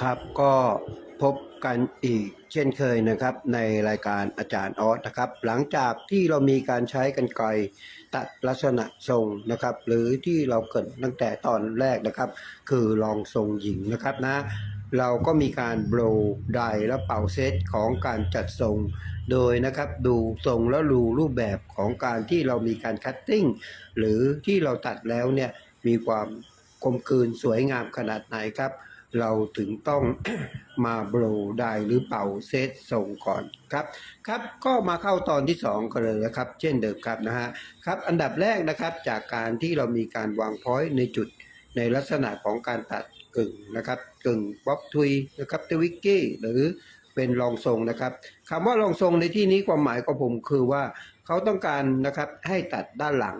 ครับก็พบกันอีกเช่นเคยนะครับ ในรายการอาจารย์ออสนะครับ หลังจากที่เรามีการใช้กันไกรตัดลักษณะทรงนะครับ หรือที่เราเกิดตั้งแต่ตอนแรกนะครับ คือลองทรงหญิงนะครับนะ เราก็มีการโบรไดและเป่าเซตของการจัดทรง โดยนะครับดูทรงและรูรูปแบบของการที่เรามีการคัตติ้งหรือที่เราตัดแล้วเนี่ยมีความกลมกลืนสวยงามขนาดไหนครับ เราถึงต้องมาโบรได้หรือเป่าเซตส่งก่อนครับครับก็มาเข้าตอนที่ 2กันเลยนะครับ เช่นเดิมครับนะฮะครับอันดับแรกนะครับจากการที่เรามีการวางพอยต์ในจุดในลักษณะของการตัดกึ่งนะครับกึ่งบ๊อบทุยนะครับทวิกกี้หรือเป็นรองทรงนะครับคำว่ารองทรงในที่นี้ความหมายของผมคือว่าเขาต้องการนะครับให้ตัดด้านหลัง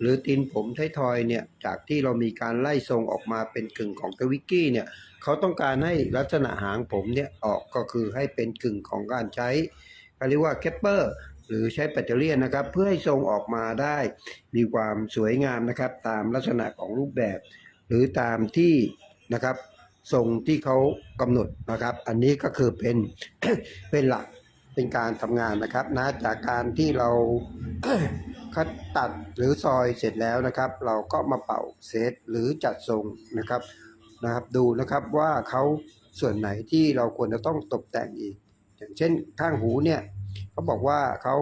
หรือตีนผมไททอยเนี่ยจากที่เรามีการไล่ทรงออกมาเป็นกึ่งของทวิกกี้เนี่ยเขาต้องการให้ลักษณะหางผมเนี่ยออกก็คือให้เป็นกึ่งของการใช้เขาเรียกว่าแคปเปอร์หรือใช้แบตเตอรี่นะครับ เพื่อให้ทรงออกมาได้ มีความสวยงามนะครับ ตามลักษณะของรูปแบบ หรือตามที่นะครับทรงที่เขากำหนดนะครับ อันนี้ก็คือเป็นเป็นหลักเป็นการทำงานนะครับนะจากการที่เรา คัดตัดหรือซอยเสร็จแล้วนะครับ เราก็มาเป่าเซตหรือจัดทรงนะครับนะครับ ดูนะครับว่าเขาส่วนไหนที่เราควรจะต้องตกแต่งอีก อย่างเช่นข้างหูเนี่ยเขาบอกว่าเขา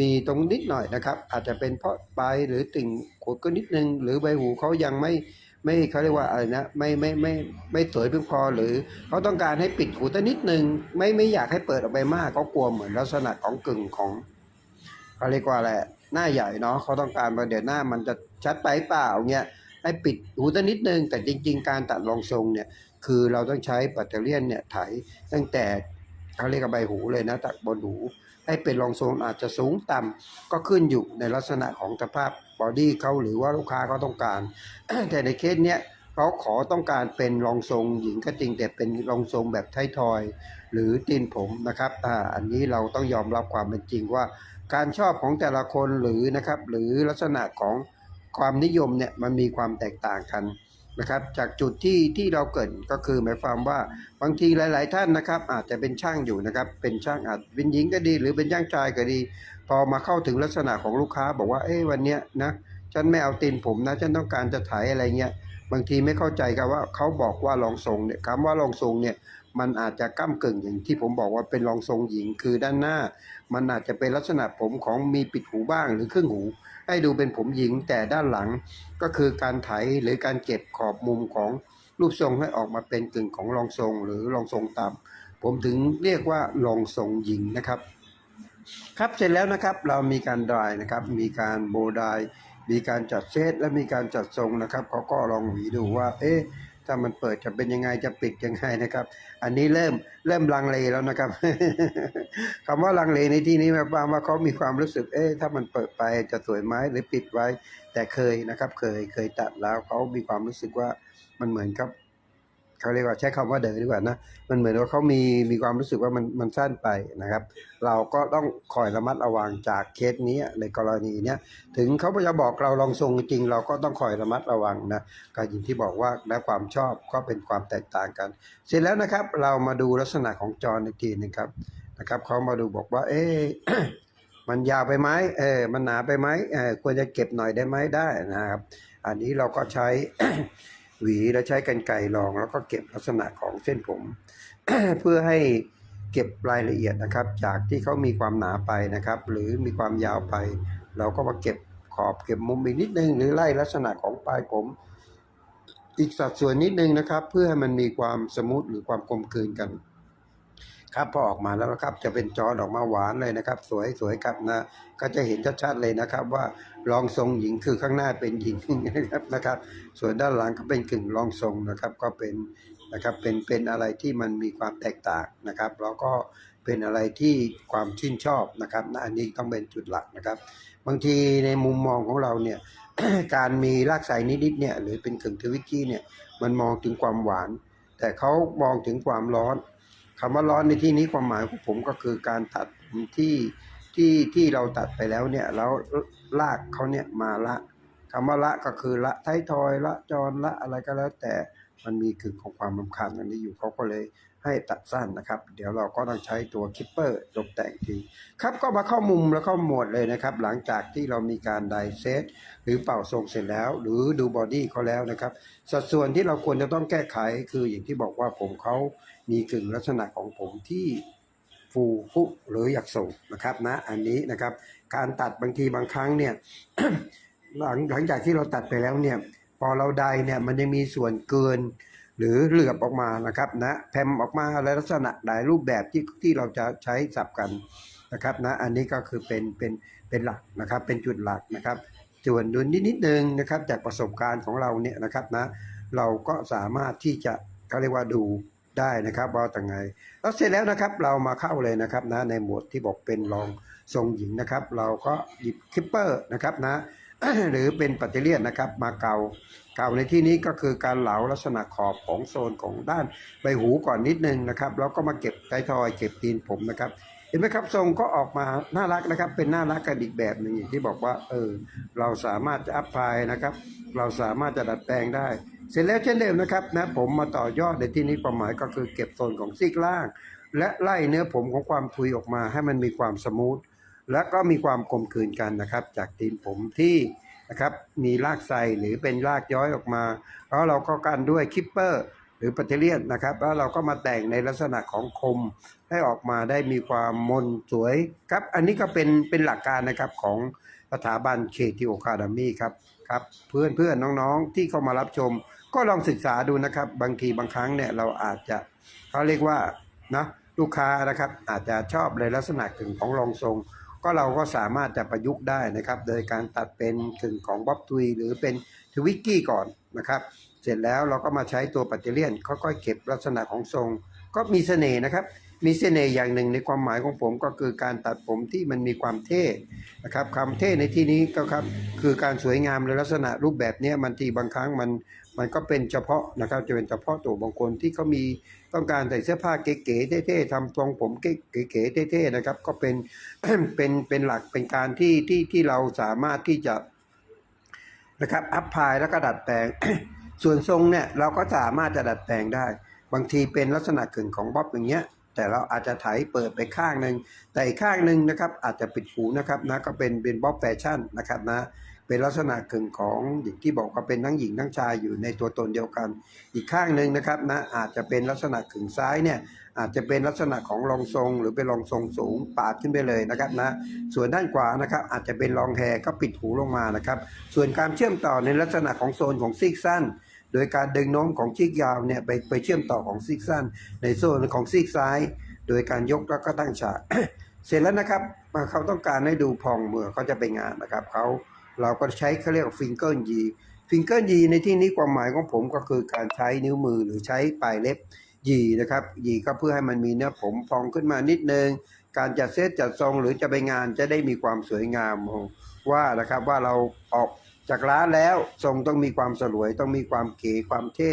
มีตรงนิดหน่อยนะครับ อาจจะเป็นเพราะปลายหรือติ่งขดก็นิดนึง หรือใบหูเขายังไม่ไม่เขาเรียกว่าอะไรนะไม่ไม่ไม่ไม่สวยเพียงพอหรือเขาต้องการให้ปิดหูแต่นิดนึง ไม่ไม่อยากให้เปิดออกไปมากเขากลัวเหมือนลักษณะของกึ่งของ เขาเรียกว่าอะไรหน้าใหญ่เนาะเขาต้องการว่าเดี๋ยวหน้ามันจะชัดไปเปล่าเงี้ยให้ปิดหูตันิดนึง แต่จริง ๆ การตัดรองทรงเนี่ยคือเราต้องใช้แบตเตอรี่ยนเนี่ยไถตั้งแต่เขาเรียกว่าใบหูเลยนะตัดบนหู ให้เป็นรองทรงอาจจะสูงต่ำก็ขึ้นอยู่ในลักษณะของสภาพบอดี้เขาหรือว่าลูกค้าเขาต้องการ แต่ในเคสเนี้ยเขาขอต้องการเป็นรองทรงหญิงก็จริงแต่เป็นรองทรงแบบไทยทอย หรือตีนผมนะครับอ่าอันนี้เราต้องยอมรับความเป็นจริงว่า การชอบของแต่ละคนหรือนะครับหรือลักษณะของความนิยมเนี่ยมันมีความแตกต่างกันนะครับจากจุดที่ที่เราเกิดก็คือหมายความว่าบางทีหลาย ๆ ท่านนะครับ อาจจะเป็นช่างอยู่นะครับ เป็นช่างอาจเป็นหญิงก็ดี หรือเป็นช่างชายก็ดี พอมาเข้าถึงลักษณะของลูกค้า บอกว่าเอ้ยวันเนี้ยนะฉันไม่เอาตีนผมนะฉันต้องการจะถ่ายอะไรเงี้ยบางทีไม่เข้าใจกันว่าเขาบอกว่าลองทรงเนี่ยคำว่าลองทรงเนี่ย มันอาจจะก้ากึ่งอย่างที่ผมบอกว่าเป็นรองทรงหญิงคือด้านหน้า มันอาจจะเป็นลักษณะผมของมีปิดหูบ้างหรือครึ่งหู ให้ดูเป็นผมหญิงแต่ด้านหลังก็คือการไถหรือการเก็บขอบมุมของรูปทรงให้ออกมาเป็นกึ่งของรองทรงหรือรองทรงต่ำผมถึงเรียกว่ารองทรงหญิงนะครับ ครับเสร็จแล้วนะครับเรามีการดรายนะครับ มีการโบไดายมีการจัดเซตและมีการจัดทรงนะครับเขาก็ลองหวีดูว่า เอ๊ะ ถ้ามันเปิดจะเป็นยังไงจะปิดยังไงนะครับ อันนี้เริ่มเริ่มลังเลแล้วนะครับคำว่าลังเลในที่นี้หมายความว่าเขามีความรู้สึก เอ๊ะถ้ามันเปิดไปจะสวยไหมหรือปิดไว้ แต่เคยนะครับ เคยเคยตัดแล้วเขามีความรู้สึกว่ามันเหมือนครับ เขาเรียกว่าใช้คำว่าเดินดีกว่านะมันเหมือนว่าเขามีมีความรู้สึกว่ามันมันสั้นไปนะครับ เราก็ต้องคอยระมัดระวังจากเคสนี้ในกรณีเนี้ยถึงเขาจะบอกเราลองทรงจริง เราก็ต้องคอยระมัดระวังนะก็อย่างที่บอกว่าและความชอบก็เป็นความแตกต่างกัน เสร็จแล้วนะครับ เรามาดูลักษณะของจออีกทีหนึงครับนะครับเขามาดูบอกว่า เอ๊ะมันยาวไปไหมเออ มันหนาไปไหมเออควรจะเก็บหน่อยได้ไหมได้นะครับ อันนี้เราก็ใช้ หวีแล้วใช้กรรไกรรอง แล้วก็เก็บลักษณะของเส้นผม เพื่อให้เก็บรายละเอียดนะครับ จากที่เขามีความหนาไปนะครับ หรือมีความยาวไป เราก็มาเก็บขอบเก็บมุมอีกนิดนึง หรือไล่ลักษณะของปลายผม อีกสัดส่วนนิดนึงนะครับ เพื่อให้มันมีความสมูทหรือความกลมกลืนกัน ครับพอออกมาแล้วนะครับจะเป็นจอออกมาหวานเลยนะครับ สวยสวยครับนะก็จะเห็นชัดๆเลยนะครับว่ารองทรงหญิงคือข้างหน้าเป็นหญิงนะครับนะครับ ส่วนด้านหลังก็เป็นกึ่งรองทรงนะครับ ก็เป็นนะครับเป็นเป็นอะไรที่มันมีความแตกต่างนะครับ แล้วก็เป็นอะไรที่ความชื่นชอบนะครับนะอันนี้ต้องเป็นจุดหลักนะครับ บางทีในมุมมองของเราเนี่ยการมีรากไสนิดๆเนี่ยหรือเป็นกึ่งทวิกกี้เนี่ยมันมองถึงความหวาน แต่เขามองถึงความร้อน คำว่าร้อนในที่นี้ความหมายของผมก็คือการตัดที่ที่ที่เราตัดไปแล้วเนี่ยแล้วลากเขาเนี่ยมาละคำว่าละก็คือละท้ายทอยละจรละอะไรก็แล้วแต่ มันมีกึ่งของความรำคาญอันนี้อยู่เขาก็เลยให้ตัดสั้นนะครับ เดี๋ยวเราก็ต้องใช้ตัวคิปเปอร์ตกแต่งทีครับก็มาเข้ามุมแล้วเข้าหมดเลยนะครับ หลังจากที่เรามีการไดเซตหรือเป่าทรงเสร็จแล้ว หรือดูบอดี้เขาแล้วนะครับ สัดส่วนที่เราควรจะต้องแก้ไขคืออย่างที่บอกว่าผมเขามีกึ่งลักษณะของผมที่ฟูฟุหรืออยากส่งนะครับนะอันนี้นะครับ การตัดบางทีบางครั้งเนี่ยหลังหลังจากที่เราตัดไปแล้วเนี่ย พอเราไดเนี่ยมันยังมีส่วนเกิน หรือเหลือบออกมานะครับนะแพมออกมาและลักษณะหลายรูปแบบที่ที่เราจะใช้สับกันนะครับนะอันนี้ก็คือเป็นเป็นเป็นหลักนะครับ เป็นจุดหลักนะครับส่วนดูนิดนิดนึงนะครับ จากประสบการณ์ของเราเนี่ยนะครับนะเราก็สามารถที่จะเขาเรียกว่าดูได้นะครับว่าต่างไงแล้วเสร็จแล้วนะครับเรามาเข้าเลยนะครับนะในหมวดที่บอกเป็นรองทรงหญิงนะครับ เราก็หยิบคลิปเปอร์นะครับนะ หรือเป็นปัตเตอร์เลียนนะครับมาเกาเกาในที่นี้ก็คือการเหลาลักษณะขอบของโซนของด้านใบหูก่อนนิดนึงนะครับแล้วก็มาเก็บไททอยเก็บตีนผมนะครับเห็นไหมครับทรงก็ออกมาน่ารักนะครับ เป็นน่ารักกันอีกแบบหนึ่งอย่างที่บอกว่าเออเราสามารถจะอัพพลายนะครับ เราสามารถจะดัดแปลงได้ เสร็จแล้วเช่นเดิมนะครับนะผมมาต่อยอดในที่นี้ความหมายก็คือเก็บโซนของซีกล่าง และไล่เนื้อผมของความทุยออกมาให้มันมีความสมูท และก็มีความกลมกลืนกันนะครับ จากตีนผมที่นะครับมีรากไซหรือเป็นรากย้อยออกมาแล้วเราก็กันด้วยคิปเปอร์หรือปัตเตอร์เลียนนะครับแล้วเราก็มาแต่งในลักษณะของคมให้ออกมาได้มีความมนสวยครับ อันนี้ก็เป็นเป็นหลักการนะครับของสถาบันเคทีโอคาดามีครับครับเพื่อนเพื่อนน้องๆที่เข้ามารับชม ก็ลองศึกษาดูนะครับ บางทีบางครั้งเนี่ยเราอาจจะเขาเรียกว่านะลูกค้านะครับอาจจะชอบในลักษณะกึ่งของรองทรง ก็เราก็สามารถจะประยุกต์ได้นะครับ โดยการตัดเป็นกึ่งของบ๊อบทุยหรือเป็นทวิกกี้ก่อนนะครับ เสร็จแล้วเราก็มาใช้ตัวปัตเตเลียนค่อยๆเก็บลักษณะของทรง ก็มีเสน่ห์นะครับมีเสน่ห์อย่างหนึ่งในความหมายของผมก็คือการตัดผมที่มันมีความเท่นะครับคำเท่ในที่นี้ก็ครับคือการสวยงามในลักษณะรูปแบบนี้มันทีบางครั้งมัน มันก็เป็นเฉพาะนะครับจะเป็นเฉพาะตัวบางคนที่เขามีต้องการใส่เสื้อผ้าเก๋ๆเท่ๆทำทรงผมเก๋ๆเท่ๆนะครับ ก็เป็นเป็นเป็นหลักเป็นการที่ที่ที่เราสามารถที่จะนะครับอัพพายแล้วก็ดัดแปลง ส่วนทรงเนี่ยเราก็สามารถจะดัดแปลงได้ บางทีเป็นลักษณะกึ่งของบ๊อบอย่างเงี้ยแต่เราอาจจะไถเปิดไปข้างหนึ่งแต่อีกข้างหนึ่งนะครับอาจจะปิดหูนะครับนะก็เป็นเป็นบ๊อบแฟชั่นนะครับนะ เป็นลักษณะกึ่งของอย่างที่บอกว่าเป็นทั้งหญิงทั้งชายอยู่ในตัวตนเดียวกัน อีกข้างหนึ่งนะครับนะอาจจะเป็นลักษณะกึ่งซ้ายเนี่ยอาจจะเป็นลักษณะของรองทรง หรือเป็นรองทรงสูงปาดขึ้นไปเลยนะครับนะส่วนด้านขวานะครับอาจจะเป็นรองแฮก็ปิดหูลงมานะครับ ส่วนการเชื่อมต่อในลักษณะของโซนของซีกสั้นโดยการดึงโน้มของซีกยาวเนี่ยไปไปเชื่อมต่อของซีกสั้น ในโซนของซีกซ้าย โดยการยกแล้วก็ตั้งฉาก เสร็จแล้วนะครับเขาต้องการให้ดูพองเมื่อเขาจะไปงานนะครับเขา เราก็ใช้เขาเรียกฟิงเกิลยีฟิงเกิลยีในที่นี้ความหมายของผมก็คือการใช้นิ้วมือหรือใช้ปลายเล็บยีนะครับยีก็เพื่อให้มันมีเนื้อผมพองขึ้นมานิดนึง การจัดเซตจัดทรงหรือจะไปงานจะได้มีความสวยงามว่านะครับว่าเราออกจากร้านแล้วทรงต้องมีความสลวยต้องมีความเก๋ความเท่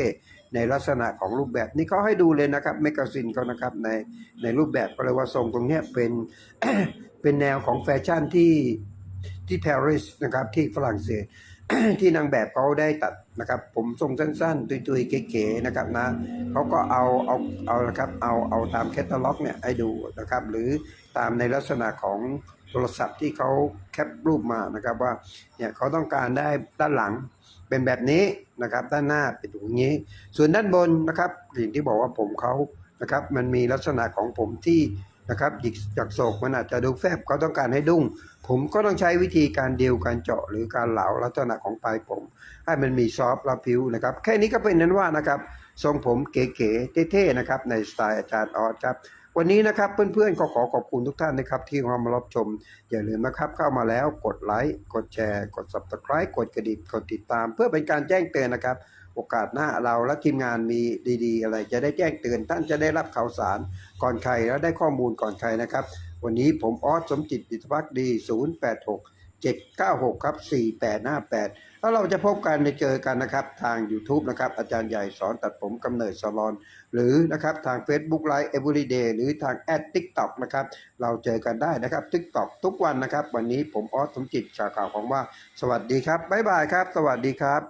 ในลักษณะของรูปแบบนี่เขาให้ดูเลยนะครับเมกาซินเขานะครับในในรูปแบบก็เลยว่าทรงตรงนี้เป็นเป็นแนวของแฟชั่นที่ ที่ปารีสนะครับที่ฝรั่งเศสที่นางแบบเขาได้ตัดนะครับ ผมทรงสั้นๆ ตุยๆ เก๋ๆนะครับนะเขาก็เอาเอาเอานะครับเอาเอาตามแคตตาล็อกเนี่ยให้ดูนะครับ หรือตามในลักษณะของโทรศัพท์ที่เขาแคปรูปมานะครับว่าเนี่ยเขาต้องการได้ด้านหลังเป็นแบบนี้นะครับ ด้านหน้าเป็นอย่างนี้ ส่วนด้านบนนะครับอย่างที่บอกว่าผมเขานะครับ มันมีลักษณะของผมที่ นะครับหยิกจากโศกมันอาจจะดูแฟบเขาต้องการให้ดุ้ง ผมก็ต้องใช้วิธีการเดียวการเจาะหรือการเหลาลักษณะของปลายผม ให้มันมีซอฟต์ละผิวนะครับ แค่นี้ก็เป็นนั้นว่านะครับทรงผมเก๋ๆเท่ๆนะครับในสไตล์อาจารย์ออสครับวันนี้นะครับเพื่อนๆก็ขอขอบคุณทุกท่านนะครับ ที่เข้ามารับชม อย่าลืมนะครับเข้ามาแล้วกดไลค์กดแชร์ กด subscribe กดกระดิ่งกดติดตาม เพื่อเป็นการแจ้งเตือนนะครับ โอกาสหน้าเราและทีมงานมีดีๆ อะไรจะได้แจ้งเตือนท่านจะได้รับข่าวสาร ก่อนใครแล้วได้ข้อมูลก่อนใครนะครับ วันนี้ผมออสสมจิตดิตพักดี 086 796 ครับ 4858 แล้วเราจะพบกันในเจอกันนะครับ ทาง YouTube นะครับ อาจารย์ใหญ่สอนตัดผมกำเนิดสลอน หรือนะครับ ทาง Facebook Live Everyday หรือทางแอด TikTok นะครับ เราเจอกันได้นะครับ TikTok ทุกวันนะครับ วันนี้ผมออสสมจิตชาข่าวของว่า สวัสดีครับ บ๊ายบายครับ สวัสดีครับ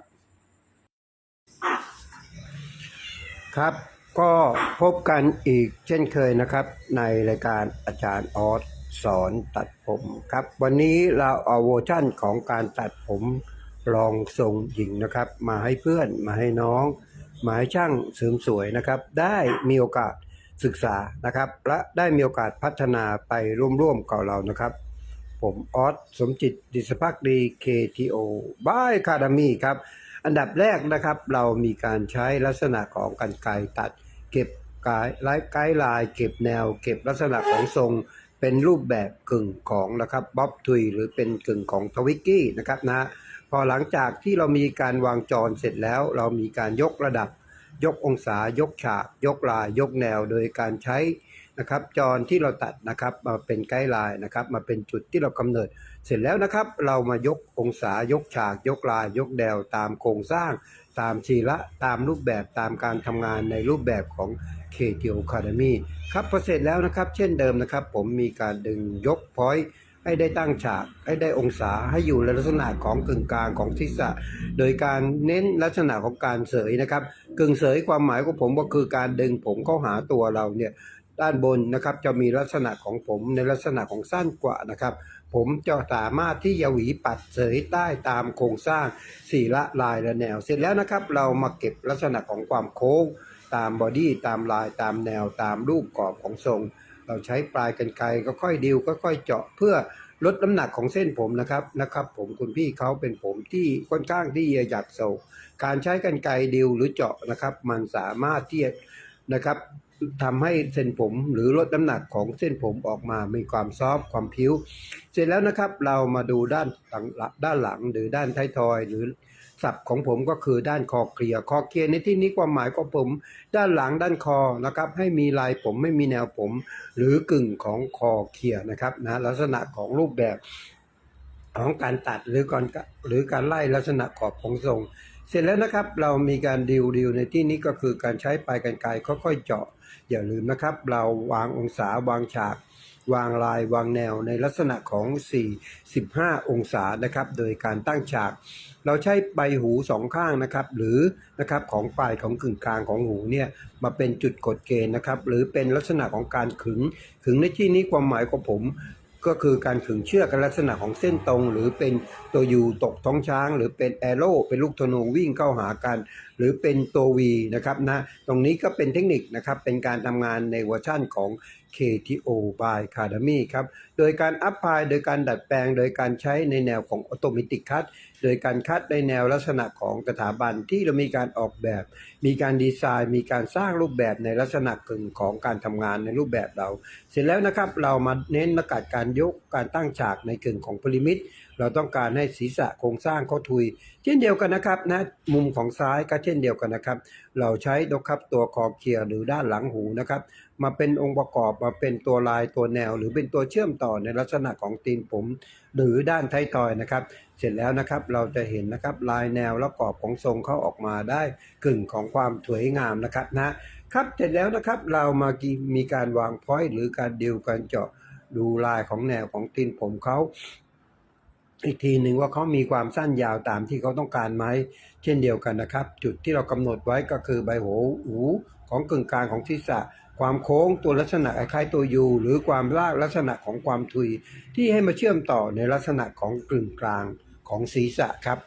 ครับ ก็พบกันอีกเช่นเคยนะครับ ในรายการอาจารย์ออสสอนตัดผมครับ วันนี้เราเอาเวอร์ชั่นของการตัดผมรองทรงหญิงนะครับ มาให้เพื่อนมาให้น้อง มาให้ช่างเสริมสวยนะครับ ได้มีโอกาสศึกษานะครับ และได้มีโอกาสพัฒนาไปร่วมๆกับเรานะครับ ผมออสสมจิตดิสภักดี KTO บายคาดามีครับ อันดับแรกนะครับเรามีการใช้ลักษณะของกันไกรตัด เก็บกายไลฟ์ไกด์ไลน์เก็บแนว เก็บลักษณะของทรงเป็นรูปแบบกึ่งของนะครับบ๊อบทุยหรือเป็นกึ่งของทวิกกี้นะครับนะพอหลังจากที่เรามีการวางจรเสร็จแล้ว เรามีการยกระดับ ยกองศายกฉาก ยกลาย ยกแนว โดยการใช้นะครับจรที่เราตัดนะครับมาเป็นไกด์ไลน์นะครับมาเป็นจุดที่เรากำเนิด เสร็จแล้วนะครับ เรามายกองศายกฉาก ยกลาย ยกแนวตามโครงสร้าง ตามชีระตามรูปแบบตามการทำงานในรูปแบบของ KTO Academy ครับพอเสร็จแล้วนะครับ เช่นเดิมนะครับ ผมมีการดึงยกพอยต์ให้ได้ตั้งฉาก ให้ได้องศาให้อยู่ในลักษณะของกึ่งกลางของศีรษะโดยการเน้นลักษณะของการเสยนะครับ กึ่งเสยความหมายของผมก็คือการดึงผมเข้าหาตัวเราเนี่ย ด้านบนนะครับจะมีลักษณะของผมในลักษณะของสั้นกว่านะครับ ผมจะสามารถที่จะหวีปัดเสยใต้ตามโครงสร้างสี่ละลายและแนว เสร็จแล้วนะครับ เรามาเก็บลักษณะของความโค้ง ตามบอดี้ตามลายตามแนวตามรูปกรอบของทรง เราใช้ปลายกันไกรก็ค่อยดิวก็ค่อยเจาะเพื่อลดน้ำหนักของเส้นผมนะครับนะครับ ผมคุณพี่เขาเป็นผมที่ค่อนข้างที่จะหยักโศกการใช้กันไกรดิวหรือเจาะนะครับ มันสามารถที่นะครับ ทำให้เส้นผมหรือลดน้ำหนักของเส้นผมออกมา มีความซอฟต์ความผิว เสร็จแล้วนะครับเรามาดูด้านหลังด้านหลังหรือด้านท้ายทอยหรือศัพท์ของผมก็คือด้านคอเคลียคอเคลียในที่นี้ความหมายของผม ด้านหลังด้านคอนะครับ ให้มีลายผมไม่มีแนวผม หรือกึ่งของคอเคลียนะครับนะลักษณะของรูปแบบของการตัดหรือการหรือการไล่ลักษณะขอบของทรง เสร็จแล้วนะครับเรามีการดิวดิวในที่นี้ก็คือการใช้ปลายกันไกรค่อยๆเจาะ อย่าลืมนะครับ เราวางองศาวางฉาก วางลายวางแนวในลักษณะของ 45 องศานะครับ โดยการตั้งฉาก เราใช้ใบหูสองข้างนะครับ หรือนะครับของปลายของกึ่งกลางของหูเนี่ยมาเป็นจุดกดเกณฑ์นะครับ หรือเป็นลักษณะของการขึงขึงในที่นี้ความหมายของผม ก็คือการขึงเชือกกันลักษณะของเส้นตรง หรือเป็นตัวยูตกท้องช้าง หรือเป็นแอโร่เป็นลูกธนูวิ่งเข้าหากัน หรือเป็นตัววีนะครับนะตรงนี้ก็เป็นเทคนิคนะครับเป็นการทำงานในเวอร์ชั่นของ KTO by Academy ครับ โดยการอัพพายโดยการดัดแปลง โดยการใช้ในแนวของออโตเมติกคัต โดยการคัดในแนวลักษณะของสถาบันที่เรามีการออกแบบ มีการดีไซน์ มีการสร้างรูปแบบในลักษณะกึ่งของการทำงานในรูปแบบเรา เสร็จแล้วนะครับเรามาเน้นประกาศการยกการตั้งฉากในกึ่งของพลิมิตเราต้องการให้ศีรษะโครงสร้างเขาทุย เช่นเดียวกันนะครับนะมุมของซ้ายก็เช่นเดียวกันนะครับ เราใช้นะครับตัวคอเคียร์หรือด้านหลังหูนะครับ มาเป็นองค์ประกอบมาเป็นตัวลายตัวแนว หรือเป็นตัวเชื่อมต่อในลักษณะของตีนผม หรือด้านท้ายทอยนะครับ เสร็จแล้วนะครับเราจะเห็นนะครับลายแนวและกรอบของทรงเขาออกมาได้กึ่งของความสวยงามนะครับนะครับเสร็จแล้วนะครับเรามามีการวางพอยต์หรือการดิวการเจาะดูลายของแนวของตีนผมเขา อีกทีหนึ่งว่าเขามีความสั้นยาวตามที่เขาต้องการไหมเช่นเดียวกันนะครับ จุดที่เรากำหนดไว้ก็คือใบหูหูของกึ่งกลางของศีรษะ ความโค้งตัวลักษณะคล้ายตัวยูหรือความลากลักษณะของความทุย ที่ให้มาเชื่อมต่อในลักษณะของกึ่งกลางของศีรษะครับ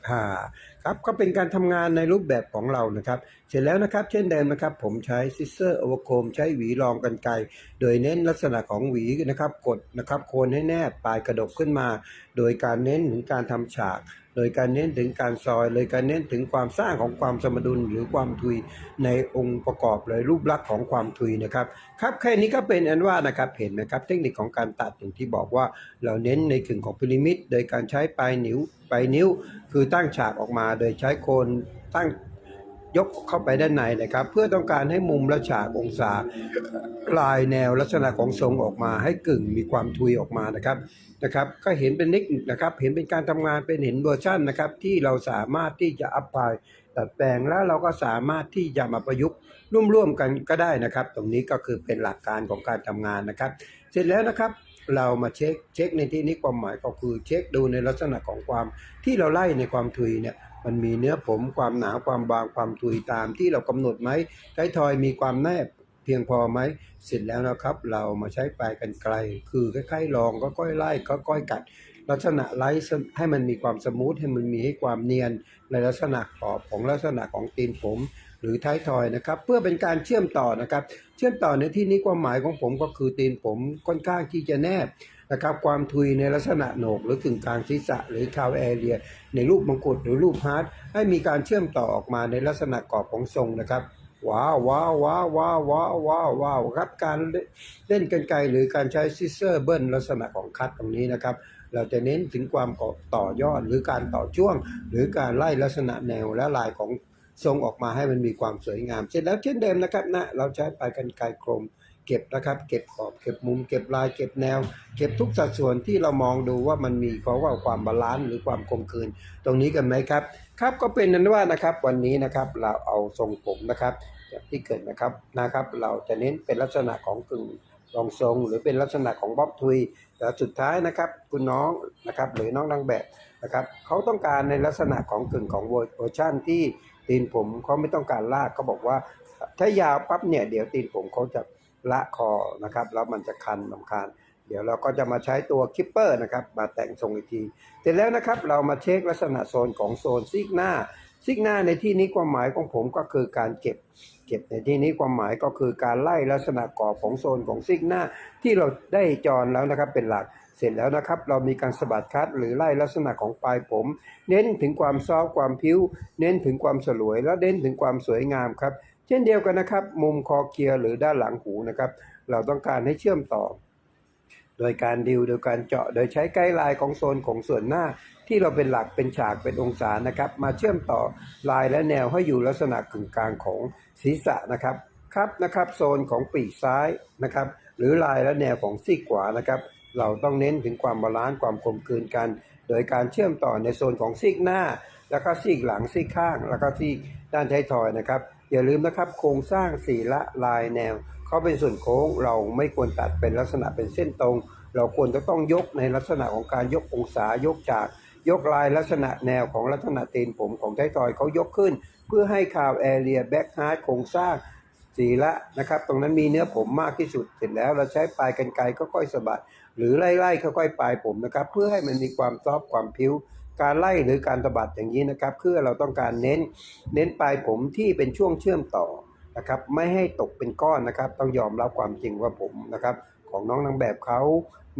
ครับก็เป็นการทำงานในรูปแบบของเรานะครับ เสร็จแล้วนะครับ เช่นเดิมนะครับ ผมใช้ซิสเซอร์โอเวอร์โคมใช้หวีรองกันไกโดยเน้นลักษณะของหวีนะครับ กดนะครับโคนให้แนบปลายกระดกขึ้นมา โดยการเน้นถึงการทำฉาก โดยการเน้นถึงการซอยเลยการเน้นถึงความสร้างของความสมดุลหรือความทุยในองค์ประกอบเลยรูปลักษณ์ของความทุยนะครับครับแค่นี้ก็เป็นอันว่านะครับเห็นไหมครับ เทคนิคของการตัดอย่างที่บอกว่าเราเน้นในกึ่งของพีระมิด โดยการใช้ปลายนิ้วปลายนิ้ว คือตั้งฉากออกมาโดยใช้โคนตั้งยกเข้าไปด้านในนะครับ เพื่อต้องการให้มุมและฉากองศาลายแนวลักษณะของทรงออกมา ให้กึ่งมีความทุยออกมานะครับนะครับ ก็เห็นเป็นนิคนะครับ เห็นเป็นการทำงานเป็นเห็นเวอร์ชันนะครับ ที่เราสามารถที่จะอัพพลายดัดแปลงแล้วเราก็สามารถที่จะมาประยุกต์ร่วมๆกันก็ได้นะครับ ตรงนี้ก็คือเป็นหลักการของการทำงานนะครับ เสร็จแล้วนะครับเรามาเช็คเช็คในที่นี้ความหมายก็คือเช็คดูในลักษณะของความที่เราไล่ในความทุยเนี่ย มันมีเนื้อผมความหนาความบางความทุยตามที่เรากำหนดไหมไททอยมีความแนบเพียงพอไหมเสร็จแล้วนะครับ เรามาใช้ปลายกันไกล คือค่อยๆลองก็ค่อยไล่ก็ค่อยกัด ลักษณะไล่ให้มันมีความสมูทให้มันมีให้ความเนียน ในลักษณะขอบของลักษณะของตีนผม หรือท้ายทอยนะครับ เพื่อเป็นการเชื่อมต่อนะครับ เชื่อมต่อในที่นี้ความหมายของผมก็คือตีนผมค่อนข้างที่จะแนบ นะครับความทุยในลักษณะโหนกหรือกึ่งกลางศีรษะหรือคาวแอเรีย ในรูปมงกุฎหรือรูปฮาร์ดให้มีการเชื่อมต่อออกมาในลักษณะกรอบของทรงนะครับว้าวว้าวว้าวว้าวว้าวว้าวว้าวครับการเล่นกันไกลหรือการใช้ซิสเซอร์เบิ้ลลักษณะของคัดตรงนี้นะครับ เราจะเน้นถึงความต่อยอดหรือการต่อช่วง หรือการไล่ลักษณะแนวและลายของทรงออกมาให้มันมีความสวยงาม เสร็จแล้วเช่นเดิมนะครับนะเราใช้ปลายกันไกลกลม เก็บนะครับ เก็บขอบ เก็บมุม เก็บลาย เก็บแนว เก็บทุกสัดส่วนที่เรามองดูว่ามันมีเพราะว่าความบาลานซ์หรือความกลมกลืน ตรงนี้กันไหมครับ ครับก็เป็นนั้นว่านะครับวันนี้นะครับเราเอาทรงผมนะครับอย่างที่เกิดนะครับนะครับ เราจะเน้นเป็นลักษณะของกึ่งรองทรง หรือเป็นลักษณะของบ๊อบทุยแต่สุดท้ายนะครับ คุณน้องนะครับหรือน้องนางแบบนะครับเขาต้องการในลักษณะของกึ่งของเวอร์ชันที่ตีนผมเขาไม่ต้องการลากเขาบอกว่า ถ้ายาวปั๊บเนี่ยเดี๋ยวตีนผมเขาจะ ละคอนะครับแล้วมันจะคันลำคาญ เดี๋ยวเราก็จะมาใช้ตัวคิปเปอร์นะครับมาแต่งทรงอีกที เสร็จแล้วนะครับเรามาเช็คลักษณะโซนของโซนซิกหน้าซิกหน้าในที่นี้ความหมายของผมก็คือการเก็บ เก็บในที่นี้ความหมายก็คือการไล่ลักษณะกรอบของโซนของซิกหน้าที่เราได้จรแล้วนะครับเป็นหลักเสร็จแล้วนะครับ เรามีการสะบัดคัดหรือไล่ลักษณะของปลายผม เน้นถึงความซอฟความพิ้วเน้นถึงความสลวย และเน้นถึงความสวยงามครับ เช่นเดียวกันนะครับ มุมคอเกียร์หรือด้านหลังหูนะครับ เราต้องการให้เชื่อมต่อ โดยการดิวโดยการเจาะ โดยใช้ไกด์ไลน์ของโซนของส่วนหน้า ที่เราเป็นหลักเป็นฉากเป็นองศานะครับ มาเชื่อมต่อลายและแนวให้อยู่ลักษณะกึ่งกลางของศีรษะนะครับครับนะครับโซนของปีกซ้ายนะครับ หรือลายและแนวของซีกขวานะครับ เราต้องเน้นถึงความบาลานซ์ความกลมกลืนกัน โดยการเชื่อมต่อในโซนของซีกหน้า แล้วก็ซีกหลังซีกข้าง แล้วก็ซีกด้านท้ายทอยนะครับ อย่าลืมนะครับ โครงสร้างสีละลายแนว เขาเป็นส่วนโค้งเราไม่ควรตัดเป็นลักษณะเป็นเส้นตรง เราควรจะต้องยกในลักษณะของการยกองศายกจากยกลายลักษณะแนวของลักษณะตีนผมของท้ายทอยเขายกขึ้น เพื่อให้คาวแอเรียแบ็กฮาร์ดโครงสร้างสีละนะครับ ตรงนั้นมีเนื้อผมมากที่สุดเสร็จแล้วเราใช้ปลายกันไกรก็ค่อยสะบัดหรือไล่ๆค่อยๆปลายผมนะครับ เพื่อให้มันมีความซอฟความพิ้ว การไล่หรือการสะบัดอย่างนี้นะครับเพื่อเราต้องการเน้นเน้นปลายผมที่เป็นช่วงเชื่อมต่อนะครับไม่ให้ตกเป็นก้อนนะครับ ต้องยอมรับความจริงว่าผมนะครับของน้องนางแบบเขา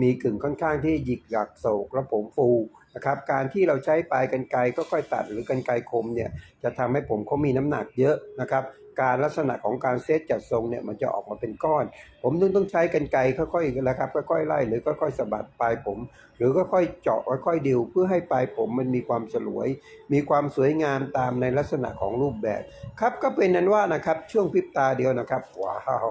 มีกึ่งค่อนข้างที่หยิกหยักโศกและผมฟูนะครับการที่เราใช้ปลายกันไกรก็ค่อยตัดหรือกันไกรคมเนี่ยจะทำให้ผมเขามีน้ำหนักเยอะนะครับ การลักษณะของการเซตจัดทรงเนี่ยมันจะออกมาเป็นก้อน ผมถึงต้องใช้กันไกรค่อยๆนะครับค่อยๆไล่หรือค่อยๆสะบัดปลายผม หรือค่อยๆเจาะค่อยๆดิวเพื่อให้ปลายผมมันมีความสลวย มีความสวยงามตามในลักษณะของรูปแบบครับก็เป็นนั้นว่านะครับช่วงพริบตาเดียวนะครับว้าว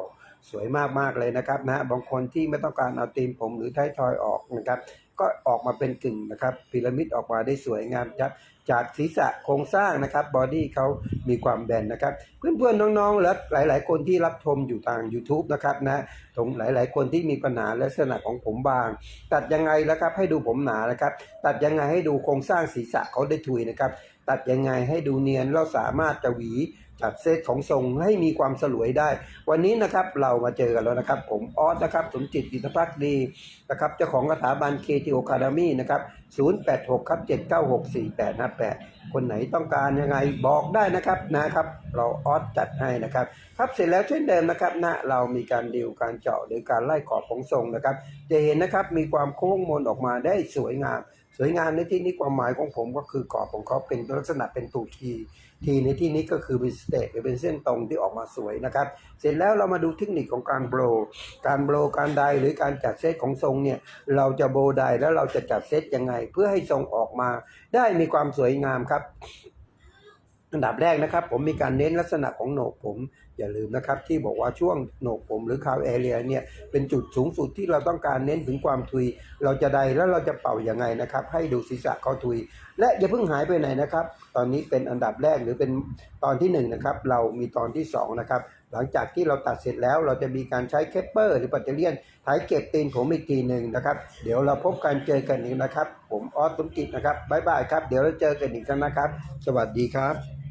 สวยมากๆเลยนะครับนะบางคนที่ไม่ต้องการเอาตีนผมหรือท้ายทอยออกนะครับก็ออกมาเป็นกึ่งนะครับพีระมิดออกมาได้สวยงามจาก จากศีรษะโครงสร้างนะครับบอดี้เขามีความแบนนะครับ เพื่อนๆน้องๆ และหลาย ๆ คนที่รับชมอยู่ทาง YouTube นะครับนะตรงหลาย ๆ คนที่มีปัญหาลักษณะของผมบาง ตัดยังไงแล้วครับให้ดูผมหนานะครับ ตัดยังไงให้ดูโครงสร้างศีรษะเขาได้ทุยนะครับ ตัดยังไงให้ดูเนียนเราสามารถจะหวี จัดเซตของทรงให้มีความสลวยได้ วันนี้นะครับเรามาเจอกันแล้วนะครับ ผมออสนะครับสมจิตอินทพักดีนะครับเจ้าของสถาบัน KTO Academy นะครับ 086ครับ796 4858 คนไหนต้องการยังไงบอกได้นะครับนะครับ เราออสจัดให้นะครับ ครับเสร็จแล้วเช่นเดิมนะครับนะเรามีการดิวการเจาะหรือการไล่ขอบของทรงนะครับ จะเห็นนะครับมีความโค้งมนออกมาได้สวยงาม สวยงามในที่นี้ความหมายของผมก็คือกรอบของเขาเป็นลักษณะเป็นตูที ทีในที่นี้ก็คือเป็นสเตทหรือเป็นเส้นตรงที่ออกมาสวยนะครับ เสร็จแล้วเรามาดูเทคนิคของการโบว์การโบว์การไดหรือการจัดเซตของทรงเนี่ยเราจะโบว์ไดแล้วเราจะจัดเซตยังไง เพื่อให้ทรงออกมา ได้มีความสวยงามครับอันดับแรกนะครับ ผมมีการเน้นลักษณะของโหนกผม อย่าลืมนะครับที่บอกว่าช่วงโหนกผมหรือคาวแอเรียเนี่ยเป็นจุดสูงสุดที่เราต้องการเน้นถึงความทุย เราจะใดแล้วเราจะเป่ายังไงนะครับ ให้ดูศีรษะเขาทุย และอย่าเพิ่งหายไปไหนนะครับ ตอนนี้เป็นอันดับแรกหรือเป็นตอนที่หนึ่งนะครับเรามีตอนที่สองนะครับหลังจากที่เราตัดเสร็จแล้วเราจะมีการใช้เคปเปอร์หรือปัตเตเลียนถ่ายเก็บตีนผมอีกทีหนึ่งนะครับ เดี๋ยวเราพบกันเจอกันอีกนะครับ ผมออสสมจิตนะครับบ๊ายบายครับเดี๋ยวเราเจอกันอีกครั้งนะครับ สวัสดีครับ